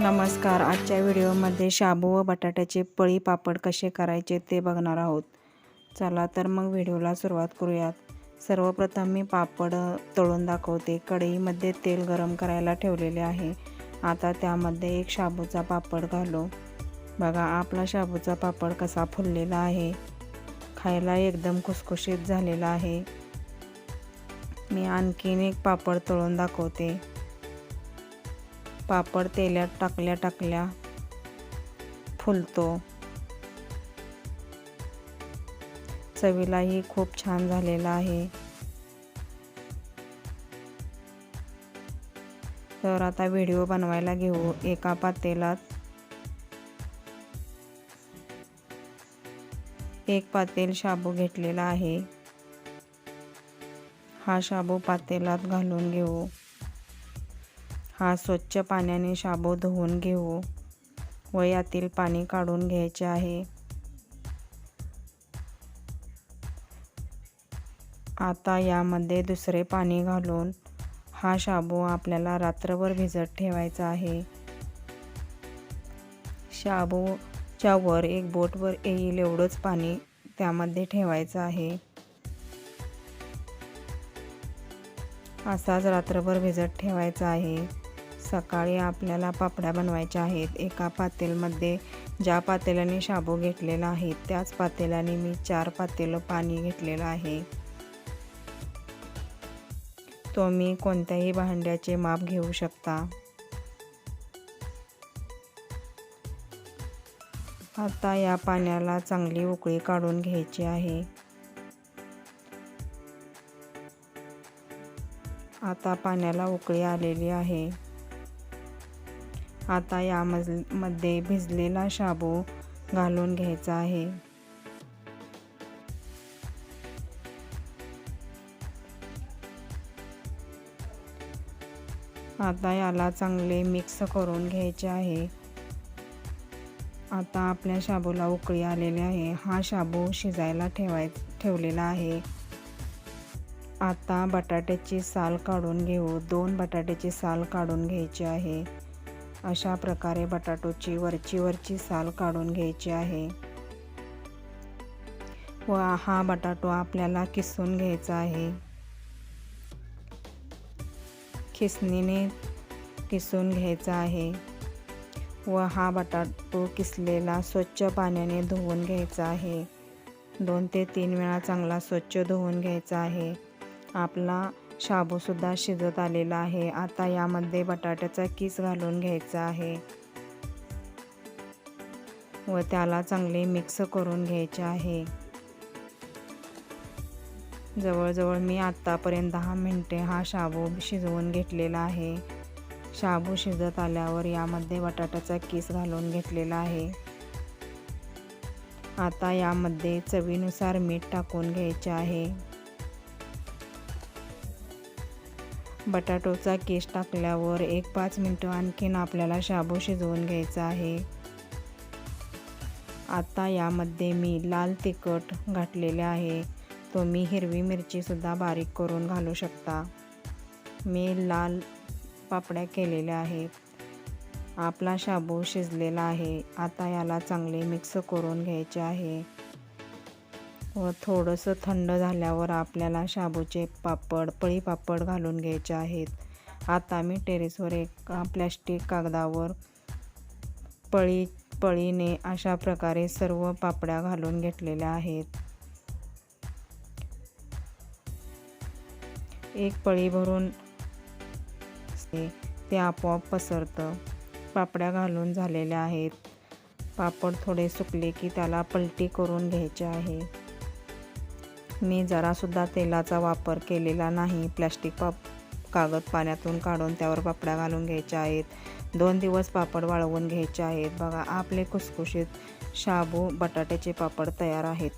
नमस्कार. आजच्या व्हिडिओमध्ये शाबू व बटाट्याचे पळी पापड कसे करायचे ते बघणार आहोत. चला तर मग व्हिडिओला सुरुवात करूयात. सर्वप्रथम मी पापड तळून दाखवते. कढईमध्ये तेल गरम करायला ठेवलेले आहे. आता त्यामध्ये एक शाबूचा पापड घालू. बघा आपला शाबूचा पापड कसा फुललेला आहे. खायला एकदम खुसखुशीत झालेला आहे. मी आणखीन एक पापड तळून दाखवते. पापड तेलात टाकल्या टाकल्या फुलतो. चवीलाही खूप छान झालेला आहे. तर आता व्हिडिओ बनवायला घेऊ. एका पातेलात एक पातेल शाबू घेतलेला आहे. हा शाबू पातेलात घालून घेऊ. हा स्वच्छ पाण्याने शाबू धुवून घेऊ. व यातील पाणी काढून घ्यायचे आहे. आता यामध्ये दुसरे पाणी घालून हा शाबू आपल्याला रात्रभर भिजत ठेवायचा आहे. शाबूच्या वर एक बोटवर येईल एवढंच पाणी त्यामध्ये ठेवायचं आहे. असाच रात्रभर भिजत ठेवायचा आहे. सकाळी आपल्याला पापड्या बनवायच्या आहेत. एका पातेलमध्ये ज्या पातेल्याने शाबू घेतलेला आहे त्याच पातेल्याने मी चार पातेलं पाणी घेतलेलं आहे. तुम्ही कोणत्याही भांड्याचे माप घेऊ शकता. आता या पाण्याला चांगली उकळी काढून घ्यायची आहे. आता पाण्याला उकळी आलेली आहे. आता यामध्ये भिजलेला शाबू घालून घ्यायचा आहे. आता याला चांगले मिक्स करून घ्यायचे आहे. आता आपल्या शाबूला उकळी आलेली आहे. हा शाबू शिजायला ठेवाय ठेवलेला आहे. आता बटाट्याची साल काढून घेऊ. दोन बटाट्याची साल काढून घ्यायची आहे. अशा प्रकारे बटाटोची वरची वरची साल काढून घ्यायची आहे. व हा बटाटो आपल्याला किसून घ्यायचा आहे. खिसणीने किसून घ्यायचा आहे. व हा बटाटो किसलेला स्वच्छ पाण्याने धुवून घ्यायचा आहे. दोन ते तीन वेळा चांगला स्वच्छ धुवून घ्यायचा आहे. आपला शाबूसुद्धा शिजत आलेला आहे. आता यामध्ये बटाट्याचा किस घालून घ्यायचा आहे. व त्याला चांगले मिक्स करून घ्यायचे आहे. जवळजवळ मी आत्तापर्यंत दहा मिनटे हा शाबू शिजवून घेतलेला आहे. शाबू शिजत आल्यावर यामध्ये बटाट्याचा किस घालून घेतलेला आहे. आता यामध्ये चवीनुसार मीठ टाकून घ्यायचे आहे. बटाटोचा केस टाकल्यावर एक पाच मिनटं आणखीन आपल्याला शाबू शिजवून घ्यायचा आहे. आता यामध्ये मी लाल तिखट घातलेले आहे. तुम्ही हिरवी मिरचीसुद्धा बारीक करून घालू शकता. मी लाल पापड्या केलेल्या आहेत आपला शाबू शिजलेला आहे. आता याला चांगले मिक्स करून घ्यायचे आहे. व थोडंसं थंड झाल्यावर आपल्याला शाबूचे पापड पळी पापड घालून घ्यायचे आहेत. आता मी टेरेसवर एक प्लॅस्टिक कागदावर पळी पळीने अशा प्रकारे सर्व पापड्या घालून घेतलेल्या आहेत. एक पळी भरून ते आपोआप पसरतं. पापड्या घालून झालेल्या आहेत. पापड थोडे सुकले की त्याला पलटी करून घ्यायचे आहे. मी जरासुद्धा तेलाचा वापर केलेला नाही. प्लॅस्टिक पाप कागद पाण्यातून काढून त्यावर पापड्या घालून घ्यायच्या आहेत. दोन दिवस पापड वाळवून घ्यायचे आहेत. बघा आपले खुसखुशीत शाबू बटाट्याचे पापड तयार आहेत.